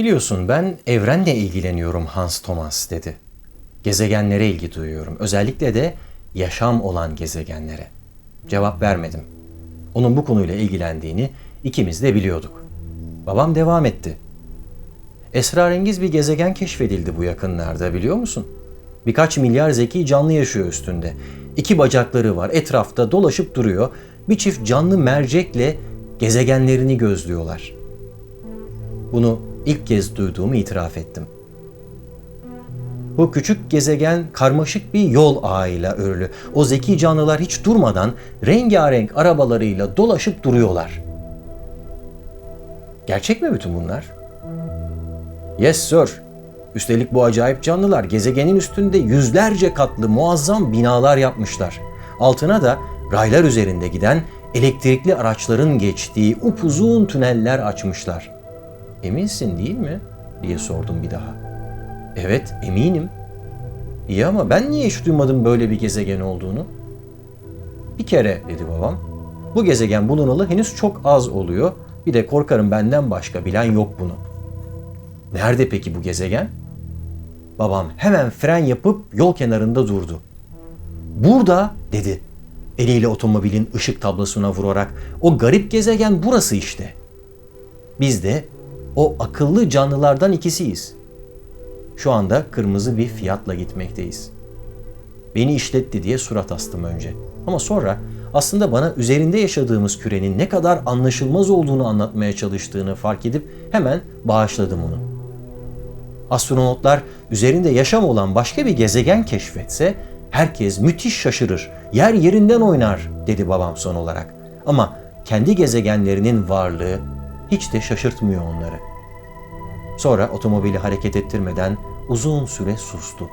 Biliyorsun ben evrenle ilgileniyorum Hans Thomas dedi. Gezegenlere ilgi duyuyorum. Özellikle de yaşam olan gezegenlere. Cevap vermedim. Onun bu konuyla ilgilendiğini ikimiz de biliyorduk. Babam devam etti. Esrarengiz bir gezegen keşfedildi bu yakınlarda biliyor musun? Birkaç milyar zeki canlı yaşıyor üstünde. İki bacakları var, etrafta dolaşıp duruyor. Bir çift canlı mercekle gezegenlerini gözlüyorlar. Bunu ilk kez duyduğumu itiraf ettim. Bu küçük gezegen karmaşık bir yol ağıyla örülü. O zeki canlılar hiç durmadan rengarenk arabalarıyla dolaşıp duruyorlar. Gerçek mi bütün bunlar? Yes sir. Üstelik bu acayip canlılar gezegenin üstünde yüzlerce katlı muazzam binalar yapmışlar. Altına da raylar üzerinde giden elektrikli araçların geçtiği upuzun tüneller açmışlar. Eminsin değil mi? diye sordum bir daha. Evet, eminim. İyi ama ben niye hiç duymadım böyle bir gezegen olduğunu? Bir kere dedi babam. Bu gezegen bulunalı henüz çok az oluyor. Bir de korkarım benden başka bilen yok bunu. Nerede peki bu gezegen? Babam hemen fren yapıp yol kenarında durdu. Burada dedi. Eliyle otomobilin ışık tablosuna vurarak o garip gezegen burası işte. Biz de o akıllı canlılardan ikisiyiz. Şu anda kırmızı bir fiyatla gitmekteyiz. Beni işletti diye surat astım önce. Ama sonra aslında bana üzerinde yaşadığımız kürenin ne kadar anlaşılmaz olduğunu anlatmaya çalıştığını fark edip hemen bağışladım onu. Astronotlar üzerinde yaşam olan başka bir gezegen keşfetse herkes müthiş şaşırır, yer yerinden oynar dedi babam son olarak. Ama kendi gezegenlerinin varlığı hiç de şaşırtmıyor onları. Sonra otomobili hareket ettirmeden uzun süre sustu.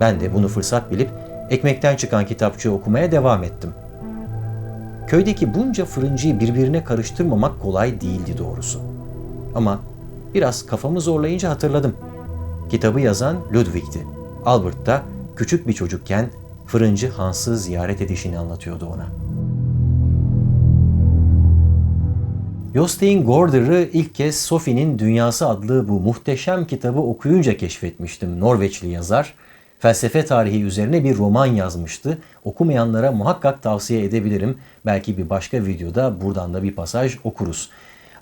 Ben de bunu fırsat bilip ekmekten çıkan kitapçığı okumaya devam ettim. Köydeki bunca fırıncıyı birbirine karıştırmamak kolay değildi doğrusu. Ama biraz kafamı zorlayınca hatırladım. Kitabı yazan Ludwig'ti. Albert da küçük bir çocukken fırıncı Hans'ı ziyaret edişini anlatıyordu ona. Jostein Gorder'ı ilk kez Sophie'nin Dünyası adlı bu muhteşem kitabı okuyunca keşfetmiştim. Norveçli yazar. Felsefe tarihi üzerine bir roman yazmıştı. Okumayanlara muhakkak tavsiye edebilirim. Belki bir başka videoda buradan da bir pasaj okuruz.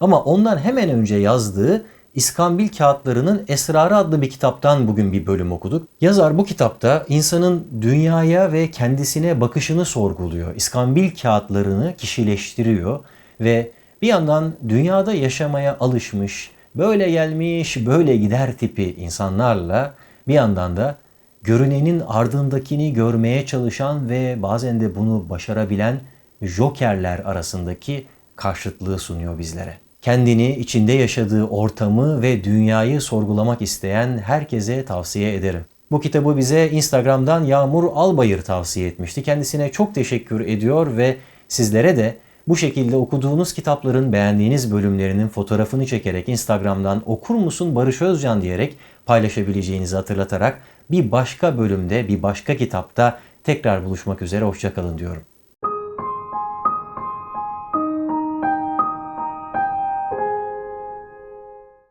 Ama ondan hemen önce yazdığı İskambil Kağıtlarının Esrarı adlı bir kitaptan bugün bir bölüm okuduk. Yazar bu kitapta insanın dünyaya ve kendisine bakışını sorguluyor. İskambil kağıtlarını kişileştiriyor ve bir yandan dünyada yaşamaya alışmış, böyle gelmiş, böyle gider tipi insanlarla bir yandan da görünenin ardındakini görmeye çalışan ve bazen de bunu başarabilen jokerler arasındaki karşıtlığı sunuyor bizlere. Kendini içinde yaşadığı ortamı ve dünyayı sorgulamak isteyen herkese tavsiye ederim. Bu kitabı bize Instagram'dan Yağmur Albayır tavsiye etmişti. Kendisine çok teşekkür ediyor ve sizlere de bu şekilde okuduğunuz kitapların beğendiğiniz bölümlerinin fotoğrafını çekerek Instagram'dan okur musun Barış Özcan diyerek paylaşabileceğinizi hatırlatarak bir başka bölümde bir başka kitapta tekrar buluşmak üzere hoşçakalın diyorum.